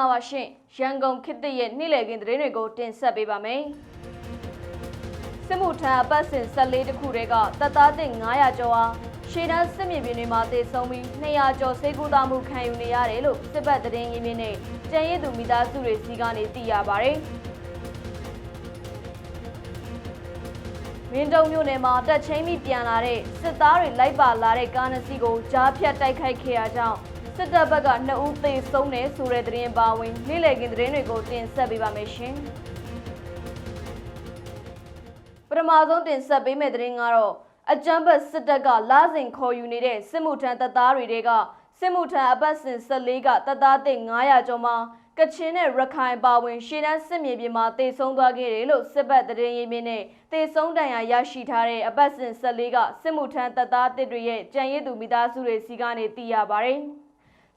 ္ဂလာပါရှင်ရန်ကုန်ခေတ်သစ်ရဲ့နေ့လည်ခင်းသတင်းတွေကိုတင်ဆက်ပေးပါမယ်စစ်မှုထမ်းအပတ်စဉ်14တခုတည်းကတပ်သားသစ်900ကျော်အားရှေ့တန်းစစ်မြေပြင်တွေမှာတည်ဆုံပြီး200ကျော်စေကူတာမှုခံယူနေရတယ်လို့စစ်ပတ်သတင်းရင်းမြစ်နဲ့ကြံရည်သူမိသားစုတွေစီကနေသိရပါဗျမင်းတုံမြို့နယ်မှာတက်ချင်းမိပြန်လာတဲ့စစ်သားတွေလိုက်ပါလာတဲ့ကားနှစ်စီးကိုကြားဖြတ်တိုက်ခိုက်ခဲ့ရကြောင်း စစ်တပ်ဘက်က2ဦးသေဆုံးတယ်ဆိုတဲ့သတင်းပါဝင်နေ့လည်ခင်းသတင်းတွေကိုတင်ဆက်ပေးပါမယ်ရှင်။ပထမဆုံးတင်ဆက်ပေးမယ့်သတင်းကတော့အကြမ်းဖက်စစ်တပ်ကလာစဉ်ခေါ်ယူနေတဲ့စစ်မှုထမ်းတပ်သားတွေတဲကစစ်မှုထမ်းအပတ်စဉ်14ကတပ်သားသစ်900ကျော်မှာကချင်နဲ့ရခိုင်ပါဝင်ရှေ့တန်းစစ်မြေပြင်မှာတေဆုံးသွားခဲ့တယ်လို့စစ်ပတ်သတင်းရင်းမြစ်နဲ့တေဆုံးတန်ရာရရှိထားတဲ့အပတ်စဉ်14ကစစ်မှုထမ်းတပ်သားတစ်တွေရဲ့ကြံရည်သူမိသားစုတွေစီကနေသိရပါတယ်။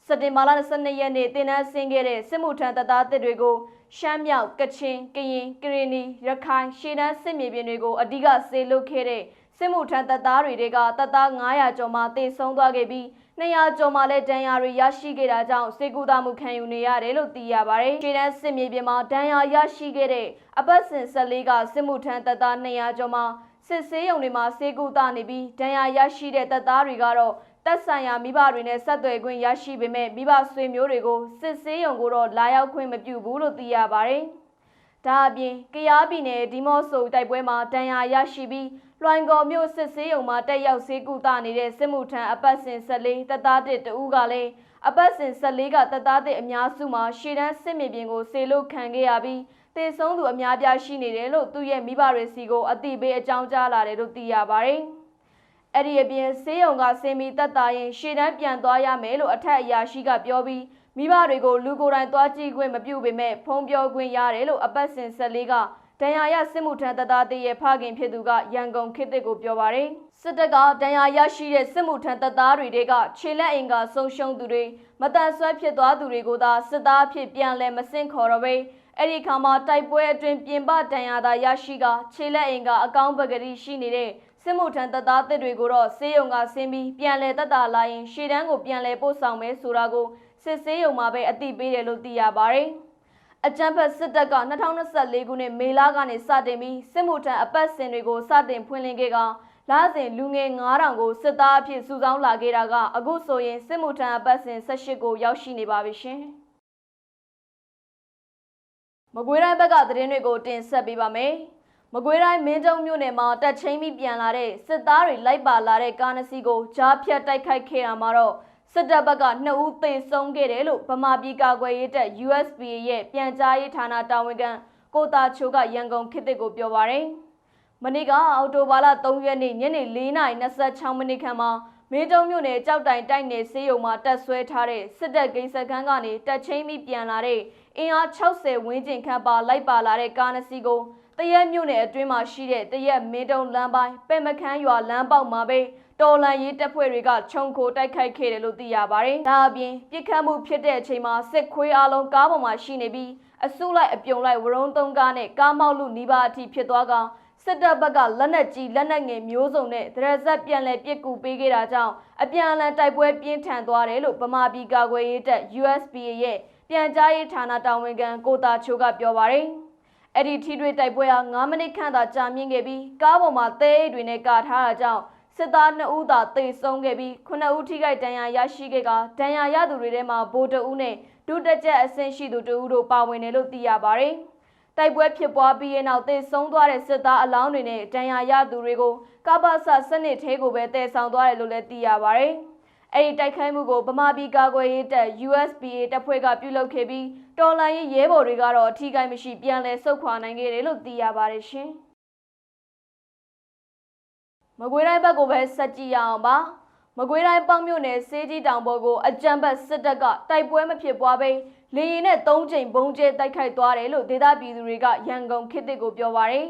စက်တင်ဘာလ22ရက်နေ့တင်နန်းဆင်းခဲ့တဲ့စစ်မှုထမ်းတပ်သားတစ်တွေကိုရှမ်းမြောက်ကချင်ကရင်ကရင်နီရခိုင်ရှေ့တန်းစစ်မြေပြင်တွေကိုအဓိကစေလွတ်ခဲ့တဲ့စစ်မှုထမ်းတပ်သားတွေကတပ်သား900ကျော်မှတေဆုံးသွားခဲ့ပြီး200ကျော်မှလည်းဒဏ်ရာတွေရရှိခဲ့တာကြောင့်စေကူတာမှုခံယူနေရတယ်လို့သိရပါတယ်။ခြေတန်းစစ်မြေပြင်မှာဒဏ်ရာရရှိခဲ့တဲ့အပတ်စဉ်14ကစစ်မှုထမ်းတပ်သား200ကျော်မှစစ်ဆေးရုံတွေမှာစေကူတာနေပြီးဒဏ်ရာရရှိတဲ့တပ်သားတွေကတော့ တက်ဆိုင်ရာမိဘတွေနဲ့ဆက်သွယ်ခွင့်ရရှိပေမဲ့မိဘဆွေမျိုးတွေကိုစစ်ဆေးရုံကိုတော့လာရောက်ခွင့်မပြုဘူးလို့သိရပါတယ်။ဒါအပြင်ကရားပြည်နယ်ဒီမော့ဆိုတိုက်ပွဲမှာဒဏ်ရာရရှိပြီးလွိုင်ကော်မြို့စစ်ဆေးရုံမှာတက်ရောက်ဆေးကုသနေတဲ့စစ်မှုထမ်းအပတ်စဉ်14တပ်သားတစ်တဦးကလည်းအပတ်စဉ်14ကတပ်သားတစ်အများစုမှာရှေ့တန်းစစ်မြေပြင်ကိုဆေလို့ခံခဲ့ရပြီးတေဆုံးသူအများပြားရှိနေတယ်လို့သူ့ရဲ့မိဘတွေစီကိုအတိပေးအကြောင်းကြားလာတယ်လို့သိရပါတယ်။ အဲ့ဒီအပြင်ဆေးရုံကဆင်းပြီးတက်တာရင်ရှေ့တန်းပြန်သွားရမယ်လို့အထက်အရာရှိကပြောပြီးမိဘတွေကိုလူကိုယ်တိုင်သွားကြည့်ခွင့်မပြုပေမဲ့ဖုံးပြောခွင့်ရတယ်လို့အပတ်စဉ်14ကဒဏ်ရာရစစ်မှုထမ်းတပ်သားတရဲ့ဖခင်ဖြစ်သူကရန်ကုန်ခေတ်တစ်ကိုပြောပါရယ်စစ်တပ်ကဒဏ်ရာရရှိတဲ့စစ်မှုထမ်းတပ်သားတွေကခြေလက်အင်ကဆုံးရှုံးသူတွေမတန်ဆွဲဖြစ်သွားသူတွေကိုသာစစ်သားအဖြစ်ပြန်လည်မဆင့်ခေါ်တော့ပဲအဲ့ဒီခါမှာတိုက်ပွဲအတွင်းပြင်ပဒဏ်ရာသာရရှိကခြေလက်အင်ကအကောင်းပကတိရှိနေတဲ့ စစ်မှုထမ်းတပ်သားတွေကိုတော့စေယုံကဆင်းပြီးပြန်လည်တက်တာလာရင်ရှေ့တန်းကိုပြန်လည်ပို့ဆောင်မယ်ဆိုတာကိုစစ်ဆေးရုံမှာပဲအသိပေးတယ်လို့သိရပါတယ်။အကြံဖက်စစ်တပ်က2024ခုနှစ်မေလကနေစတင်ပြီးစစ်မှုထမ်းအပတ်စဉ်တွေကိုစတင်ဖွင့်လှစ်ခဲ့ကလာစဉ်လူငယ်9000ကိုစစ်သားအဖြစ်စုဆောင်းလာခဲ့တာကအခုဆိုရင်စစ်မှုထမ်းအပတ်စဉ်18ကိုရောက်ရှိနေပါပြီရှင်။မကွေးတိုင်းဘက်ကသတင်းတွေကိုတင်ဆက်ပေးပါမယ်။ မကွေးတိုင်းမင်းတုံမြို့နယ်မှာတက်ချင်းပြီးပြန်လာတဲ့စစ်သားတွေလိုက်ပါလာတဲ့ကားနှစ်စီးကိုကြားဖြတ်တိုက်ခိုက်ခဲ့တာမှာတော့စစ်တပ်ဘက်က2ဦးသေဆုံးခဲ့တယ်လို့ဗမာပြည်ကာကွယ်ရေးတပ် USPA ရဲ့ပြန်ကြားရေးဌာနတာဝန်ခံကိုတာချိုကရန်ကုန်ခေတ်တစ်ကိုပြောပါရယ်မနေ့ကအော်တိုဘာလ3ရက်နေ့ညနေ4:26မိနစ်ခန့်မှာမင်းတုံးမြို့နယ်ကြောက်တိုင်တိုက်နယ်ဆေးရုံမှာတက်ဆွဲထားတဲ့စစ်တပ်ဂိမ်းစခန်းကနေတက်ချင်းပြီးပြန်လာတဲ့အင်အား60ဝန်းကျင်ခန့်ပါလိုက်ပါလာတဲ့ကားနှစ်စီးကို တရက်မြို့နယ်အတွင်းမှာရှိတဲ့တရက်မင်းတုံးလမ်းပိုင်းပဲမခန်းရွာလမ်းပေါက်မှာပဲတော်လန်ရေးတပ်ဖွဲ့တွေကခြုံခိုတိုက်ခိုက်ခဲ့တယ်လို့သိရပါတယ်။ဒါအပြင်ပြစ်ခတ်မှုဖြစ်တဲ့အချိန်မှာစစ်ခွေးအလုံးကားပေါ်မှာရှိနေပြီးအစုလိုက်အပြုံလိုက်ဝရုံးသုံးကားနဲ့ကားမောက်လူနီးပါးအထိဖြစ်သွားကောင်စစ်တပ်ဘက်ကလက်နက်ကြီးလက်နက်ငယ်မျိုးစုံနဲ့ဒရက်ဆက်ပြန်လည်ပစ်ကူပေးခဲ့တာကြောင့်အပြန်အလှန်တိုက်ပွဲပြင်းထန်သွားတယ်လို့ဗမာပြည်ကာကွယ်ရေးတပ် USPA ရဲ့ပြန်ကြားရေးဌာနတာဝန်ခံကိုတာချိုကပြောပါတယ်။ အဲ့ဒီထိတွေ့တိုက်ပွဲဟာ9မိနစ်ခန့်သာကြာမြင့်ခဲ့ပြီးကားပေါ်မှာသဲအိတ်တွေနဲ့ကာထားတာကြောင့်စစ်သား2ဦးသာသေဆုံးခဲ့ပြီး9ဦးထိခိုက်ဒဏ်ရာရရှိခဲ့ကဒဏ်ရာရသူတွေထဲမှာဗိုလ်တအုပ်နဲ့ဒုတက်ချက်အဆင့်ရှိသူတဦးတို့ပါဝင်တယ်လို့သိရပါတယ်။တိုက်ပွဲဖြစ်ပွားပြီးတဲ့နောက်သေဆုံးသွားတဲ့စစ်သားအလောင်းတွေနဲ့ဒဏ်ရာရသူတွေကိုကပ္ပစစနစ်သေးကိုပဲတည်ဆောင်သွားတယ်လို့လည်းသိရပါတယ်။ အဲဒီတိုက်ခိုက်မှုကိုဗမာပြည်ကာကွယ်ရေးတပ် USPA တပ်ဖွဲ့ကပြုလုပ်ခဲ့ပြီးတော်လိုင်းရေးရဲဘော်တွေကတော့အထီးကိုင်းမရှိပြန်လည်ဆုတ်ခွာနိုင်ခဲ့တယ်လို့သိရပါတယ်ရှင်။မကွေးတိုင်းဘက်ကိုပဲဆက်ကြည့်ရအောင်ပါမကွေးတိုင်းပေါင်းမြို့နယ်စေးကြီးတောင်ပေါ်ကိုအကြံဘတ်စစ်တပ်ကတိုက်ပွဲမဖြစ်ပွားဘဲလေရင်နဲ့၃ချိန်ဘုံကျဲတိုက်ခိုက်သွားတယ်လို့ဒေသပြည်သူတွေကရန်ကုန်ခေတ်တစ်ကိုပြောပါရယ်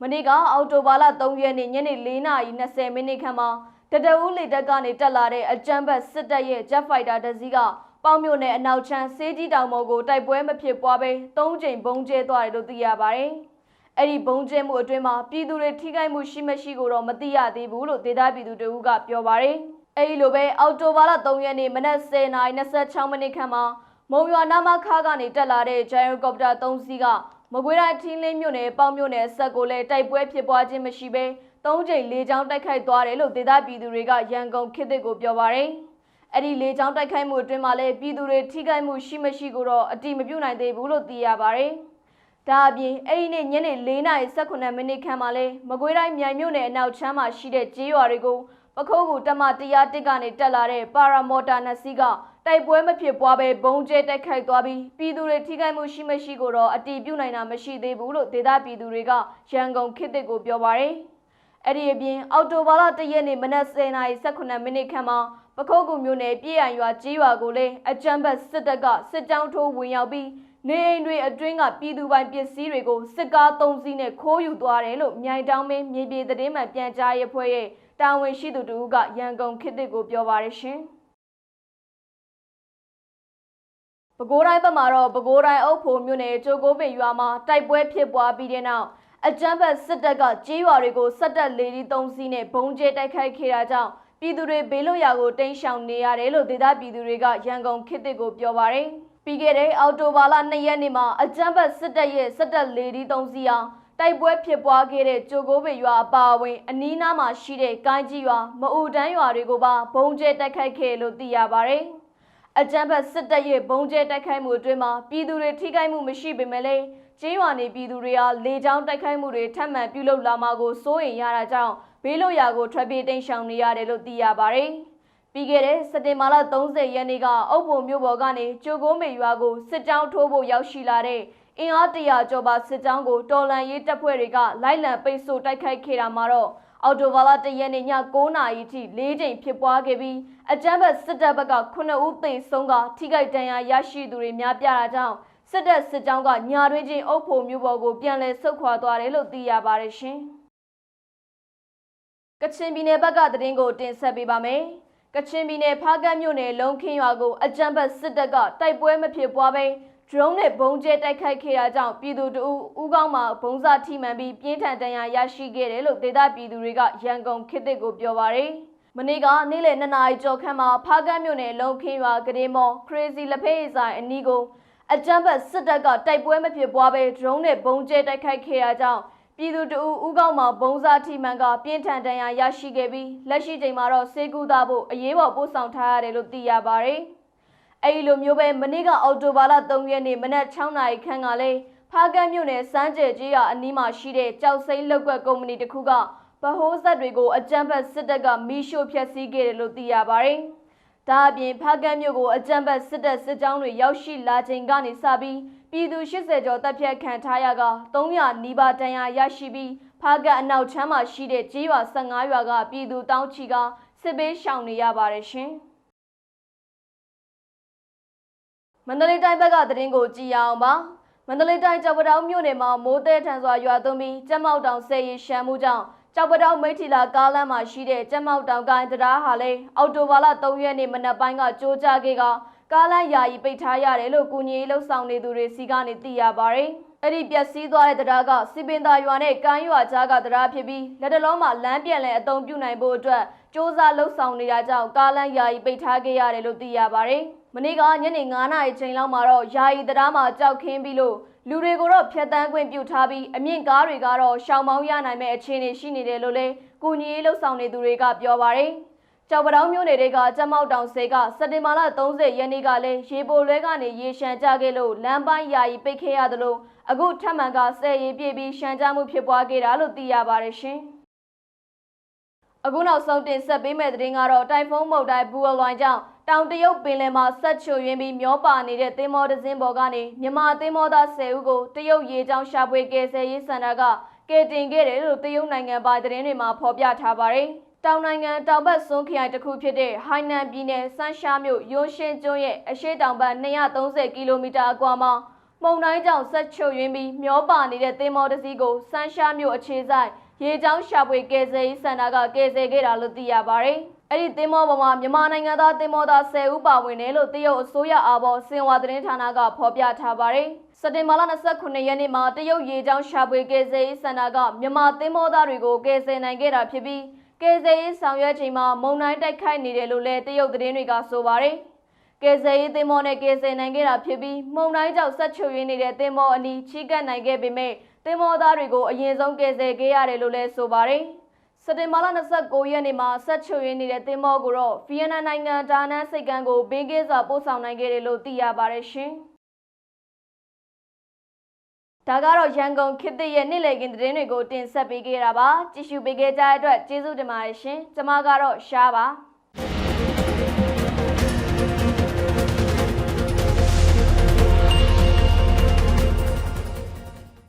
မနေ့ကအော်တိုဘာလ3ရက်နေ့ညနေ4:20မိနစ်ခန့်မှာ တတအူးလေတပ်ကနေတက်လာတဲ့အကြံဘတ်စစ်တပ်ရဲ့ Jet Fighter တစ်စီးကပေါင်းမြို့နယ်အနောက်ချမ်းစေးကြီးတောင်ပေါ်ကိုတိုက်ပွဲမဖြစ်ပွားဘဲ၃ချိန်ဘုံကျဲသွားတယ်လို့သိရပါရယ်။အဲ့ဒီဘုံကျဲမှုအတွင်းမှာပြည်သူတွေထိခိုက်မှုရှိမရှိကိုတော့မသိရသေးဘူးလို့ဒေသပြည်သူတဦးကပြောပါရယ်အဲ့ဒီလိုပဲအော်တိုဘာလ3ရက်နေ့မနက်10:26မိနစ်ခန့်မှာမုံရွာနာမခါကနေတက်လာတဲ့ဂျိုင်ရိုကော်ပတာ၃စီးကမကွေးတိုင်းထင်းလင်းမြို့နယ်ပေါင်းမြို့နယ်ဆက်ကိုလည်းတိုက်ပွဲဖြစ်ပွားခြင်းမရှိဘဲ ၃ချိန်၄ချောင်းတိုက်ခိုက်သွားတယ်လို့ဒေသပြည်သူတွေကရန်ကုန်ခေတ်သစ်ကိုပြောပါရယ်အဲ့ဒီ၄ချောင်းတိုက်ခိုက်မှုအတွင်းမှာလည်းပြည်သူတွေထိခိုက်မှုရှိမရှိကိုတော့အတိမပြုနိုင်သေးဘူးလို့သိရပါရယ်ဒါအပြင်အဲ့ဒီနေ့ညနေ4:18မိနစ်ခန့်မှာလဲမကွေးတိုင်းမြိုင်မြို့နယ်အနောက်ချမ်းမှာရှိတဲ့ကျေးရွာတွေကိုပခိုးကူတမတရားတစ်ကနေတက်လာတဲ့ပါရာမော်တာနှစ်စီးကတိုက်ပွဲမဖြစ်ပွားပဲဘုံကျဲတိုက်ခိုက်သွားပြီးပြည်သူတွေထိခိုက်မှုရှိမရှိကိုတော့အတိပြုနိုင်တာမရှိသေးဘူးလို့ဒေသပြည်သူတွေကရန်ကုန်ခေတ်သစ်ကိုပြောပါရယ် အဲ့ဒီအပြင်အော်တိုဘာလ၁ရက်နေ့မနက်10:18မိနစ်ခန့်မှာပခုတ်ကူမြို့နယ်ပြည်ရန်ရွာကြီးရွာကိုလည်းအကြမ်းဖက်စစ်တပ်ကစစ်ကြောင်းထိုးဝင်ရောက်ပြီးနေအိမ်တွေအတွင်းကပြည်သူပိုင်ပစ္စည်းတွေကိုစစ်ကား၃စီးနဲ့ခိုးယူသွားတယ်လို့မြိုင်တောင်မင်းမြေပြေသတင်းမှန်ပြန်ကြားရေးဖွဲ့ရဲ့တာဝန်ရှိသူတို့ကရန်ကုန်ခေတ်သစ်ကိုပြောပါရရှင်။ပဲခူးတိုင်းဘက်မှာတော့ပဲခူးတိုင်းအုပ်ဖို့မြို့နယ်ကျိုးကိုပင်ရွာမှာတိုက်ပွဲဖြစ်ပွားပြီးတဲ့နောက် အကြမ်းဖက်စစ်တပ်ကကြေးရွာတွေကိုစက်တက်လေဒီ၃စီးနဲ့ဘုံကျဲတိုက်ခိုက်ခဲ့တာကြောင့်ပြည်သူတွေဘေးလွတ်ရာကိုတိမ်းရှောင်နေရတယ်လို့ဒေသပြည်သူတွေကရန်ကုန်ခေတ်သစ်ကိုပြောပါရယ်။ပြီးခဲ့တဲ့အောက်တိုဘာလ2ရက်နေ့မှာအကြမ်းဖက်စစ်တပ်ရဲ့စက်တက်လေဒီ၃စီးအောင်တိုက်ပွဲဖြစ်ပွားခဲ့တဲ့ကြိုကိုပေရွာအပါအဝင်အနီးနားမှာရှိတဲ့ကိုင်းကြီးရွာမအူတန်းရွာတွေကိုပါဘုံကျဲတိုက်ခိုက်ခဲ့လို့သိရပါဗျ။အကြမ်းဖက်စစ်တပ်ရဲ့ဘုံကျဲတိုက်ခိုက်မှုအတွင်းမှာပြည်သူတွေထိခိုက်မှုမရှိပေမဲ့လည်း ကျေးရွာနေပြည်သူတွေဟာလေကြောင်းတိုက်ခိုက်မှုတွေထပ်မံပြုလုပ်လာမှာကိုစိုးရိမ်ရတာကြောင့်ဘေးလွတ်ရာကိုထွက်ပြေးတိမ်းရှောင်နေရတယ်လို့သိရပါဗျ။ပြီးခဲ့တဲ့စက်တင်ဘာလ30ရက်နေ့ကအုပ်ပုံမြို့ပေါ်ကနေကြိုကိုမေရွာကိုစစ်ကြောင်းထိုးဖို့ရောက်ရှိလာတဲ့အင်အားတရာကျော်ပါစစ်ကြောင်းကိုတော်လန်ရေးတပ်ဖွဲ့တွေကလိုက်လံပိတ်ဆို့တိုက်ခိုက်ခဲ့တာမှာတော့အော်တိုဘာလတရက်နေ့ည9:00နာရီထိ၄ချိန်ဖြစ်ပွားခဲ့ပြီးအကြမ်းဖက်စစ်တပ်ဘက်က9ဦးသေဆုံးကထိခိုက်ဒဏ်ရာရရှိသူတွေများပြားတာကြောင့် စစ်တပ်စစ်ကြောင်းကညာတွင်းချင်းအုပ်ဖို့မျိုးပေါ်ကိုပြန်လည်ဆုတ်ခွာသွားတယ်လို့သိရပါတယ်ရှင်။ကချင်ပြည်နယ်ဘက်ကသတင်းကိုတင်ဆက်ပေးပါမယ်။ကချင်ပြည်နယ်ဖားကတ်မြို့နယ်လုံခင်းရွာကိုအကြမ်းဖက်စစ်တပ်ကတိုက်ပွဲမဖြစ်ပွားဘဲ drone နဲ့ဘုံကျဲတိုက်ခိုက်ခဲ့တာကြောင့်ပြည်သူတို့ဦးကောင်းမှာဘုံစားထိမှန်ပြီးပြင်းထန်ဒဏ်ရာရရှိခဲ့တယ်လို့ဒေသပြည်သူတွေကရန်ကုန်ခေတ်သစ်ကိုပြောပါရယ်မနေ့ကနေ့လယ်2နာရီကျော်ခန့်မှာဖားကတ်မြို့နယ်လုံခင်းရွာကလေးမော် crazy လက်ဖေးဆိုင်အနီးကို အကြမ်းဖက်စစ်တပ်ကတိုက်ပွဲမဖြစ်ပွားဘဲ drone နဲ့ဘုံကျဲတိုက်ခိုက်ခဲ့တာကြောင့်ပြည်သူတို့ဦးကောင်းမှာဘုံစားထိမှန်ကပြင်းထန်ဒဏ်ရာရရှိခဲ့ပြီးလက်ရှိချိန်မှာတော့စေကူသားဖို့အရေးပေါ်ပို့ဆောင်ထားရတယ်လို့သိရပါရယ်အဲ့ဒီလိုမျိုးပဲမနေ့ကအော်တိုဘာလ3ရက်နေ့မနက်6နာရီခန့်ကလည်းဖားကတ်မြို့နယ်စမ်းကြဲကြီးရအနီးမှာရှိတဲ့ကြောက်စိမ့်လောက်ကွက်ကုမ္ပဏီတစ်ခုကဗဟိုးဆက်တွေကိုအကြမ်းဖက်စစ်တပ်ကမီးရှို့ဖျက်ဆီးခဲ့တယ်လို့သိရပါတယ်။ ဒါအပြင်ဖားကတ်မြို့ကိုအကြမ်းဖက်စစ်တပ်စစ်ကြောင်းတွေရောက်ရှိလာချိန်ကနေစပြီးပြည်သူ80ကျော်တပ်ဖြတ်ခံထားရက300နီးပါးတန်ရာရရှိပြီးဖားကတ်အနောက်ချမ်းမှာရှိတဲ့ကြေးရွာ15ရွာကပြည်သူတောင်းချီကစစ်ပေးရှောင်နေရပါတယ်ရှင်။မန္တလေးတိုင်းဘက်ကသတင်းကိုကြည့်ရအောင်ပါမန္တလေးတိုင်းကြောက်ပတောင်မြို့နယ်မှာမိုးတဲထန်စွာရွာသွန်းပြီးကျက်မောက်တောင်ဆယ်ရီရှမ်းမှုကြောင့် ကြောက်ပတောင်မိထီလာကားလမ်းမှာရှိတဲ့ကျက်မောက်တောင်ကိုင်းတရားဟာလေအော်တိုဘာလ3ရက်နေ့မနက်ပိုင်းကကြိုးကြခဲ့ကကားလမ်းယာယီပိတ်ထားရတယ်လို့ကုညီလှုပ်ဆောင်နေသူတွေစီကနေသိရပါတယ်အဲ့ဒီပျက်စီးသွားတဲ့တရားကစီပင်သာရွာနဲ့ကိုင်းရွာကြားကတရားဖြစ်ပြီးလက်တလုံးမှာလမ်းပြန်လည်အသုံးပြုနိုင်ဖို့အတွက်စ조사လှုပ်ဆောင်နေတာကြောင့်ကားလမ်းယာယီပိတ်ထားခဲ့ရတယ်လို့သိရပါတယ်မနေ့ကညနေ9နာရီချိန်လောက်မှာတော့ယာယီတရားမှာကြောက်ခင်းပြီးလို့ လူတွေကိုတော့ဖျက်ဆီးခွင့်ပြုထားပြီးအမြင့်ကားတွေကတော့ရှောင်မောင်းရနိုင်မဲ့အခြေအနေရှိနေတယ်လို့လည်းကုညီရေးလှုပ်ဆောင်နေသူတွေကပြောပါတယ်။ကြောက်ပတောင်းမျိုးတွေကကြက်မောက်တောင်ဆေးကစက်တင်ဘာလ30ရက်နေ့ကလည်းရေပိုလွဲကနေရေရှမ်းကြခဲ့လို့လမ်းပိုင်းယာယီပိတ်ခဲ့ရတယ်လို့အခုထပ်မံကဆယ်ရီပြည့်ပြီးရှမ်းကြမှုဖြစ်ပွားခဲ့တာလို့သိရပါတယ်ရှင်။အခုနောက်ဆုံးတင်ဆက်ပေးမယ့်သတင်းကတော့တိုင်ဖုန်းမုတ်တိုင်းဘူအလွိုင်းကြောင့် တောင်တရုတ်ပင်လယ်မှာဆက်ချွရင်းပြီးမျောပါနေတဲ့သင်္ဘောတစ်စင်းပေါ်ကနေမြန်မာသင်္ဘောသား10ဦးကိုတရုတ်ရေကြောင်းရှာဖွေကယ်ဆယ်ရေးစင်တာကကယ်တင်ခဲ့တယ်လို့တရုတ်နိုင်ငံပိုင်သတင်းတွေမှာဖော်ပြထားပါတယ်။တောင်နိုင်ငံတောင်ဘက်စွန်းခရိုင်တစ်ခုဖြစ်တဲ့ဟိုင်နန်ပြည်နယ်စန်းရှားမြို့ယွန်းရှင်းကျွန်းရဲ့အရှေ့တောင်ဘက်230ကီလိုမီတာအကွာမှာမုန်တိုင်းကြောင့်ဆက်ချွရင်းပြီးမျောပါနေတဲ့သင်္ဘောတစ်စီးကိုစန်းရှားမြို့အခြေဆိုင်ရေကြောင်းရှာဖွေကယ်ဆယ်ရေးစင်တာကကယ်ဆယ်ခဲ့တာလို့သိရပါတယ်။ အဲ့ဒီသင်္ဘောပေါ်မှာမြန်မာနိုင်ငံသားသင်္ဘောသား10ဦးပါဝင်တယ်လို့တရုတ်အစိုးရအာဘော်စင်ဝါသတင်းဌာနကဖော်ပြထားပါတယ်။စက်တင်ဘာလ29ရက်နေ့မှာတရုတ်ရေကြောင်းရှာဖွေကယ်ဆယ်ရေးစင်တာကမြန်မာသင်္ဘောသားတွေကိုကယ်ဆယ်နိုင်ခဲ့တာဖြစ်ပြီးကယ်ဆယ်ရေးဆောင်ရွက်ချိန်မှာမုန်တိုင်းတိုက်ခိုက်နေတယ်လို့လည်းတရုတ်သတင်းတွေကဆိုပါတယ်။ကယ်ဆယ်ရေးသင်္ဘောနဲ့ကယ်ဆယ်နိုင်ခဲ့တာဖြစ်ပြီးမှုန်တိုင်းကြောင့်ဆက်ချုပ်ရင်းနေတဲ့သင်္ဘောအနီးချီးကပ်နိုင်ခဲ့ပေမဲ့သင်္ဘောသားတွေကိုအရင်ဆုံးကယ်ဆယ်ခဲ့ရတယ်လို့လည်းဆိုပါတယ်။ စက်တင်ဘာလ29ရက်နေ့မှာဆက်ချုပ်ရင်းနေတဲ့သင်္ဘောကိုတော့ဗီယက်နမ်နိုင်ငံဒါနန်စိတ်ကမ်းကိုဘေးကင်းစွာပို့ဆောင်နိုင်ခဲ့တယ်လို့သိရပါတယ်ရှင်။ဒါကတော့ရန်ကုန်ခေတ်သစ်ရဲ့နေ့လည်ခင်းသတင်းတွေကိုတင်ဆက်ပေးခဲ့တာပါကြည့်ရှုပေးခဲ့ကြတဲ့အတွက်ကျေးဇူးတင်ပါတယ်ရှင်ကျွန်မကတော့ရှားပါ